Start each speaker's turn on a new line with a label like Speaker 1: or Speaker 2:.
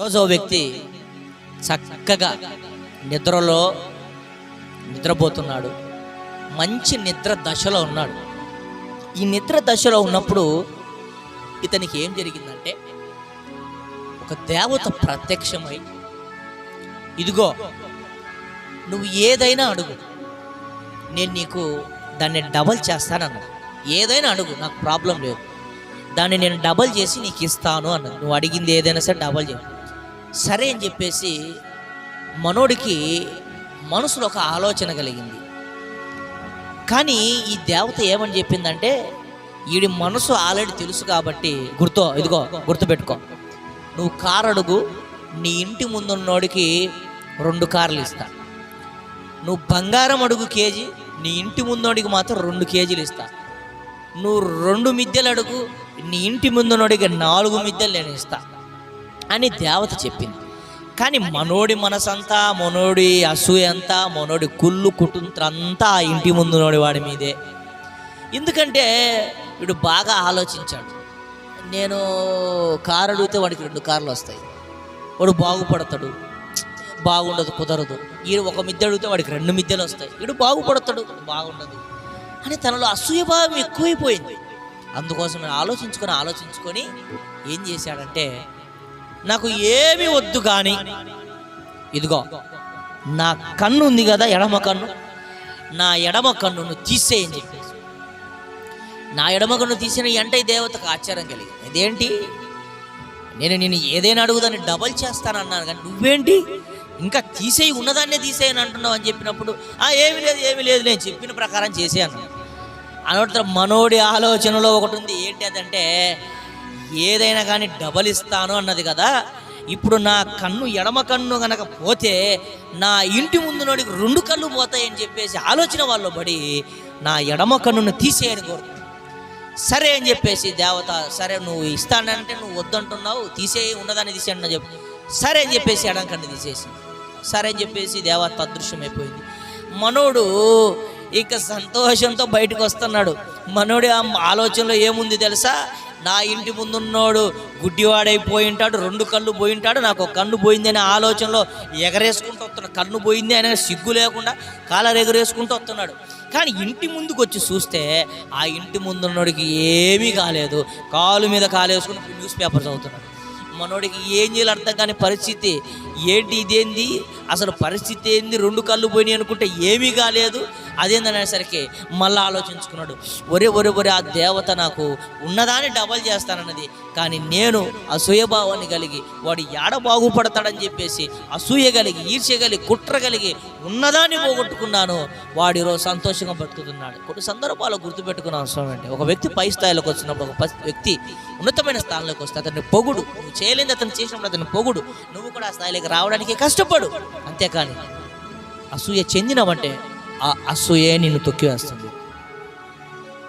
Speaker 1: రోజు ఓ వ్యక్తి చక్కగా నిద్రలో నిద్రపోతున్నాడు. మంచి నిద్ర దశలో ఉన్నాడు. ఈ నిద్ర దశలో ఉన్నప్పుడు ఇతనికి ఏం జరిగిందంటే ఒక దేవత ప్రత్యక్షమై ఇదిగో నువ్వు ఏదైనా అడుగు. నేను నీకు దాన్ని డబల్ చేస్తానన్నాడు ఏదైనా అడుగు నాకు ప్రాబ్లం లేదు. దాన్ని నేను డబల్ చేసి నీకు ఇస్తాను అన్నది నువ్వు అడిగింది ఏదైనా సరే డబల్ చేయి. సరే అని చెప్పేసి మనోడికి మనసులో ఒక ఆలోచన కలిగింది. కానీ ఈ దేవత ఏమని చెప్పిందంటే వీడి మనసు ఆల్రెడీ తెలుసు కాబట్టి గుర్తు ఇదిగో గుర్తుపెట్టుకో. నువ్వు కారు అడుగు నీ ఇంటి ముందున్నోడికి రెండు కార్లు ఇస్తా. నువ్వు బంగారం అడుగు కేజీ నీ ఇంటి ముందోడికి మాత్రం రెండు కేజీలు ఇస్తా. నువ్వు రెండు మిద్దెలు అడుగు నీ ఇంటి ముందున్నోడికి నాలుగు మిద్దెలు నేను ఇస్తాను అని దేవత చెప్పింది. కానీ మనోడి మనసంతా మనోడి అసూయ అంతా మనోడి కుళ్ళు కుటుంత్రంతా ఆ ఇంటి ముందునోడి వాడి మీదే. ఎందుకంటే వీడు బాగా ఆలోచించాడు. నేను కారు అడిగితే వాడికి రెండు కార్లు వస్తాయి. వాడు బాగుపడతాడు. బాగుండదు కుదరదు. ఈడు ఒక మిద్దె అడిగితే వాడికి రెండు మిద్దెలు వస్తాయి. వీడు బాగుపడతాడు బాగుండదు. అని తనలో అసూయ భావం ఎక్కువైపోయింది. అందుకోసం నేను ఆలోచించుకొని ఆలోచించుకొని ఏం చేశాడంటే నాకు ఏమి వద్దు కానీ ఇదిగో నా కన్ను ఉంది కదా ఎడమ కన్ను. నా ఎడమ కన్నును తీసేయని చెప్పేసి. నా ఎడమ కన్ను తీసిన ఎంట దేవతకు ఆశ్చర్యం కలిగింది. ఇదేంటి? నేను నేను ఏదైనా అడుగుదాన్ని డబల్ చేస్తానన్నాను కానీ నువ్వేంటి? ఇంకా తీసేయి ఉన్నదాన్నే తీసేయని అంటున్నావు అని చెప్పినప్పుడు ఆ ఏమి లేదు ఏమి లేదు నేను చెప్పిన ప్రకారం చేసేయను అన్నాను మనోడి ఆలోచనలో ఒకటి ఉంది. ఏంటి అదంటే ఏదైనా కానీ డబల్ ఇస్తాను అన్నది కదా. ఇప్పుడు నా కన్ను ఎడమ కన్ను గనక పోతే నా ఇంటి ముందు నోడికి రెండు కళ్ళు పోతాయని చెప్పేసి ఆలోచన వాళ్ళు పడి నా ఎడమ కన్నును తీసేయని కోరుతుంది సరే అని చెప్పేసి దేవత సరే నువ్వు ఇస్తానంటే నువ్వు వద్దంటున్నావు తీసేయి ఉన్నదాన్ని తీసేయండి అని చెప్పి సరే అని చెప్పేసి ఎడం కన్ను తీసేసి సరే అని చెప్పేసి దేవత అదృశ్యం అయిపోయింది. మనోడు ఇక సంతోషంతో బయటకు వస్తున్నాడు. మనోడి ఆ ఆలోచనలో ఏముంది తెలుసా? నా ఇంటి ముందున్నోడు గుడ్డివాడైపోయి ఉంటాడు రెండు కళ్ళు పోయి ఉంటాడు నాకు ఒక కన్ను పోయింది అనే ఆలోచనలో ఎగరేసుకుంటూ వస్తున్నాడు. కన్ను పోయింది అనే సిగ్గు లేకుండా కాలర్ ఎగరేసుకుంటూ వస్తున్నాడు. కానీ ఇంటి ముందుకు వచ్చి చూస్తే ఆ ఇంటి ముందున్నోడికి ఏమీ కాలేదు. కాలు మీద కాలేసుకుని న్యూస్ పేపర్ చదువుతున్నాడు. మనోడికి ఏం చేయాలి అర్థం కాని పరిస్థితి ఏంటి ఇదేంది? అసలు పరిస్థితి ఏంది? రెండు కళ్ళు పోయినాయి అనుకుంటే ఏమీ కాలేదు. అదేందనేసరికి మళ్ళీ ఆలోచించుకున్నాడు. ఒరే ఒరే ఒరే ఆ దేవత నాకు ఉన్నదాన్ని డబల్ చేస్తానన్నది. కానీ నేను అసూయభావాన్ని కలిగి వాడు ఏడ బాగుపడతాడని చెప్పేసి అసూయ కలిగి ఈర్ష్య కలిగి కుట్ర కలిగి ఉన్నదాన్ని పోగొట్టుకున్నాను. వాడు ఈరోజు సంతోషంగా బతుకుతున్నాడు కొన్ని సందర్భాలు గుర్తుపెట్టుకున్న అవసరం ఒక వ్యక్తి పై స్థాయిలోకి వచ్చినప్పుడు ఒక వ్యక్తి ఉన్నతమైన స్థానంలోకి వస్తే అతన్ని పొగుడు. నువ్వు చేయలేదు అతను చేసినప్పుడు అతను పొగుడు. నువ్వు కూడా ఆ స్థాయిలోకి రావడానికి కష్టపడు. అంతేకాని అసూయ చెందినవంటే ఆ అసూయే నిన్ను తొక్కివేస్తుంది.